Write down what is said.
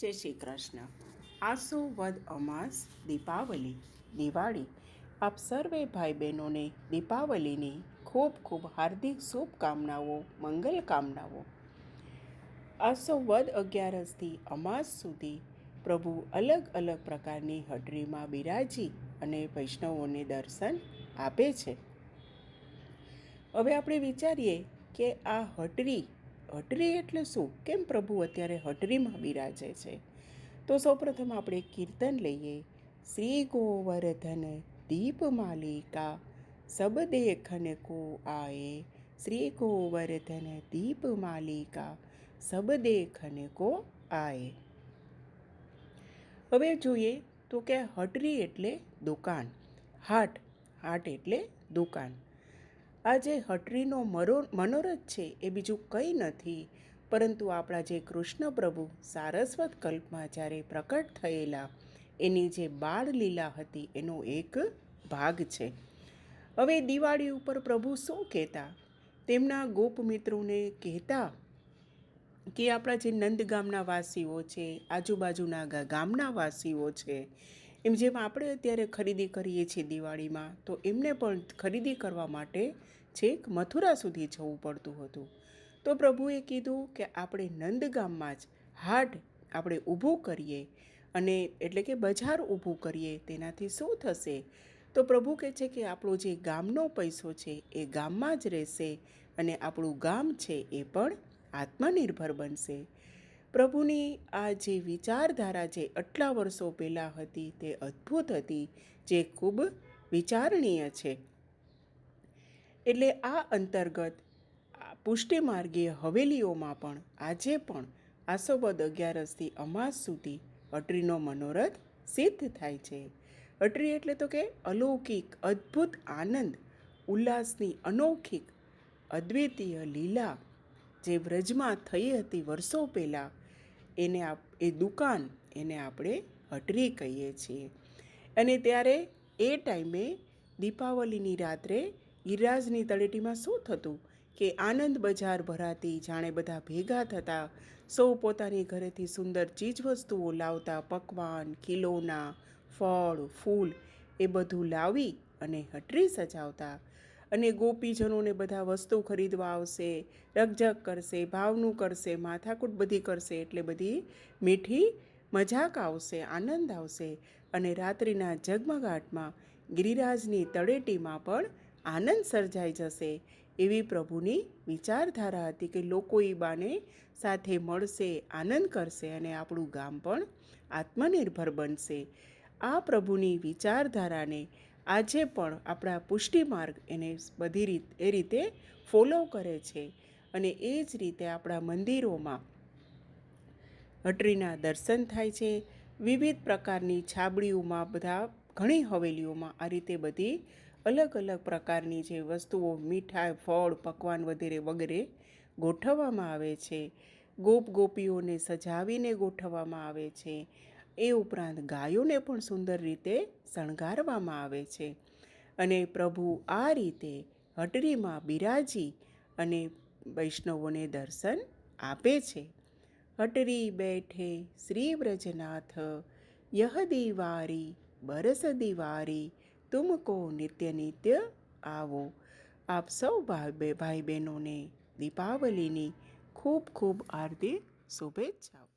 જય શ્રી કૃષ્ણ. આસો વદ અમાસ દીપાવલી, દિવાળી. આપ સર્વે ભાઈ બહેનોને દીપાવલીની ખૂબ ખૂબ હાર્દિક શુભકામનાઓ, મંગલ કામનાઓ. આસો વદ અગિયારસથી અમાસ સુધી પ્રભુ અલગ અલગ પ્રકારની હડરીમાં બિરાજી અને વૈષ્ણવોને દર્શન આપે છે. હવે આપણે વિચારીએ કે આ હટરી હટરી એટલે શું? કેમ પ્રભુ અત્યારે હટરીમાં બિરાજે છે? તો સૌપ્રથમ આપણે કીર્તન લઈએ. શ્રી ગોવર્ધન દીપ માલિકા સબ દેખન કો આએ શ્રી ગોવર્ધન દીપ માલિકા સબ દેખન કો આએ હવે જોઈએ તો કે હટરી એટલે દુકાન, હાટ હાટ એટલે દુકાન. આ જે હટરીનો મરો, મનોરથ છે એ બીજું કંઈ નથી. પરંતુ આપણા જે કૃષ્ણ પ્રભુ સારસ્વત કલ્પમાં જ્યારે પ્રકટ થયેલા, એની જે બાળ લીલા હતી એનો એક ભાગ છે. હવે દિવાળી ઉપર પ્રભુ શું કહેતા? તેમના ગોપ મિત્રોને કહેતા કે આપણા જે નંદ ગામના વાસીઓ છે, આજુબાજુના ગામના વાસીઓ છે એમ જેમ આપણે અત્યારે ખરીદી કરીએ છીએ દિવાળીમાં, તો એમને પણ ખરીદી કરવા માટે છેક મથુરા સુધી જવું પડતું હતું. તો પ્રભુએ કીધું કે આપણે નંદગામમાં જ હાટ આપણે ઊભું કરીએ અને એટલે કે બજાર ઊભું કરીએ, તેનાથી શું થશે? તો પ્રભુ કહે છે કે આપણો જે ગામનો પૈસો છે એ ગામમાં જ રહેશે અને આપણું ગામ છે એ પણ આત્મનિર્ભર બનશે. પ્રભુની આ જે વિચારધારા જે આટલા વર્ષો પહેલાં હતી તે અદ્ભુત હતી, જે ખૂબ વિચારણીય છે. એટલે આ અંતર્ગત પુષ્ટિમાર્ગીય હવેલીઓમાં પણ આજે પણ આસોબદ અગિયારસથી અમાસ સુધી અટરીનો મનોરથ સિદ્ધ થાય છે. અટરી એટલે તો કે અલૌકિક, અદ્ભુત આનંદ, ઉલ્લાસની અનૌખિક અદ્વિતીય લીલા જે વ્રજમાં થઈ હતી વર્ષો પહેલાં એને આપ, એ દુકાન એને આપણે હટરી કહીએ છીએ. અને ત્યારે એ ટાઈમે દીપાવલીની રાત્રે ગિરિરાજની તળેટીમાં શું થતું કે આનંદ બજાર ભરાતી, જાણે બધા ભેગા થતા, સૌ પોતાની ઘરેથી સુંદર ચીજવસ્તુઓ લાવતા, પકવાન, ખીલોના, ફળ, ફૂલ એ બધું લાવી અને હટરી સજાવતા. અને ગોપીજનોને બધા વસ્તુ ખરીદવા આવશે, રકઝક કરશે, ભાવનું કરશે, માથાકૂટ બધી કરશે, એટલે બધી મીઠી મજાક આવશે, આનંદ આવશે અને રાત્રિના જગમગાટમાં ગિરિરાજની તળેટીમાં પણ આનંદ સર્જાઈ જશે. એવી પ્રભુની વિચારધારા હતી કે લોકો એ બાને સાથે મળશે, આનંદ કરશે અને આપણું ગામ પણ આત્મનિર્ભર બનશે. આ પ્રભુની વિચારધારાને આજે પણ આપણા પુષ્ટિ માર્ગ એને બધી રીત, એ રીતે ફોલો કરે છે અને એ જ રીતે આપણા મંદિરોમાં હટરીના દર્શન થાય છે. વિવિધ પ્રકારની છાબડીઓમાં બધા ઘણી હવેલીઓમાં આ રીતે બધી અલગ અલગ પ્રકારની જે વસ્તુઓ મીઠાઈ, ફળ, પકવાન વગેરે વગેરે ગોઠવવામાં આવે છે. ગોપ ગોપીઓને સજાવીને ગોઠવવામાં આવે છે. એ ઉપરાંત ગાયોને પણ સુંદર રીતે શણગારવામાં આવે છે. અને પ્રભુ આ રીતે હટરીમાં બિરાજી અને વૈષ્ણવોને દર્શન આપે છે. હટરી બેઠે શ્રી વ્રજનાથ, યહ દિવારી, બરસ દિવારી તુમકો નિત્ય નિત્ય આવો. આપ સૌ ભાઈ ભાઈ બહેનોને દીપાવલીની ખૂબ ખૂબ હાર્દિક શુભેચ્છાઓ.